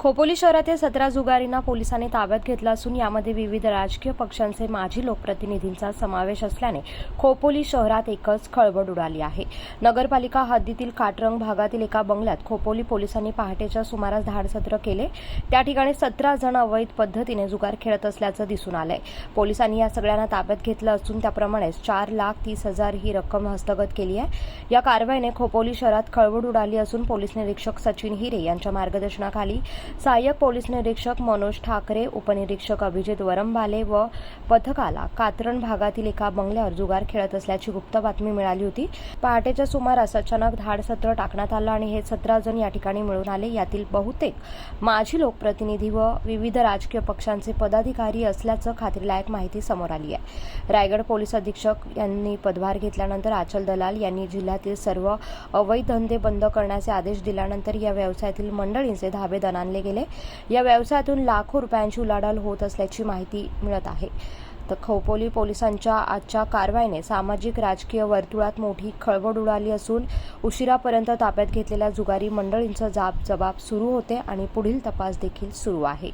खोपोली शहरातील सतरा जुगारींना पोलिसांनी ताब्यात घेतलं असून यामध्ये विविध राजकीय पक्षांचे माजी लोकप्रतिनिधींचा समावेश असल्याने खोपोली शहरात एकच खळबळ उडाली आहे. नगरपालिका हद्दीतील काटरंग भागातील एका बंगल्यात खोपोली पोलिसांनी पहाटेच्या सुमारास धाडसत्र केले. त्या ठिकाणी सतरा जण अवैध पद्धतीने जुगार खेळत असल्याचं दिसून आलंय. पोलिसांनी या सगळ्यांना ताब्यात घेतलं असून त्याप्रमाणेच चार लाख तीस हजार ही रक्कम हस्तगत केली आहे. या कारवाईने खोपोली शहरात खळबळ उडाली असून पोलीस निरीक्षक सचिन हिरे यांच्या मार्गदर्शनाखाली सहाय्यक पोलीस निरीक्षक मनोज ठाकरे उपनिरीक्षक अभिजित वरंभाले व पथकाला कातरण भागातील एका बंगल्यावर जुगार खेळत असल्याची गुप्त बातमी मिळाली होती. पहाटेच्या सुमारास अचानक धाडसत्र टाकण्यात आलं आणि हे सतरा जण या ठिकाणी मिळून आले. यातील बहुतेक माजी लोकप्रतिनिधी व विविध राजकीय पक्षांचे पदाधिकारी असल्याचं खात्रीलायक माहिती समोर आली आहे. रायगड पोलीस अधीक्षक यांनी पदभार घेतल्यानंतर आचल दलाल यांनी जिल्ह्यातील सर्व अवैध धंदे बंद करण्याचे आदेश दिल्यानंतर या व्यवसायातील मंडळींचे धाबे दणानले गेले. या व्यवसायातून लाखो रुपयांची उलाढाल होत असल्याची माहिती मिळत आहे. तर खोपोली पोलिसांच्या आजच्या कारवाईने सामाजिक राजकीय वर्तुळात मोठी खळबळ उडाली असून उशिरापर्यंत ताब्यात घेतलेल्या जुगारी मंडळींचं जाब जबाब सुरू होते आणि पुढील तपास देखील सुरू आहे.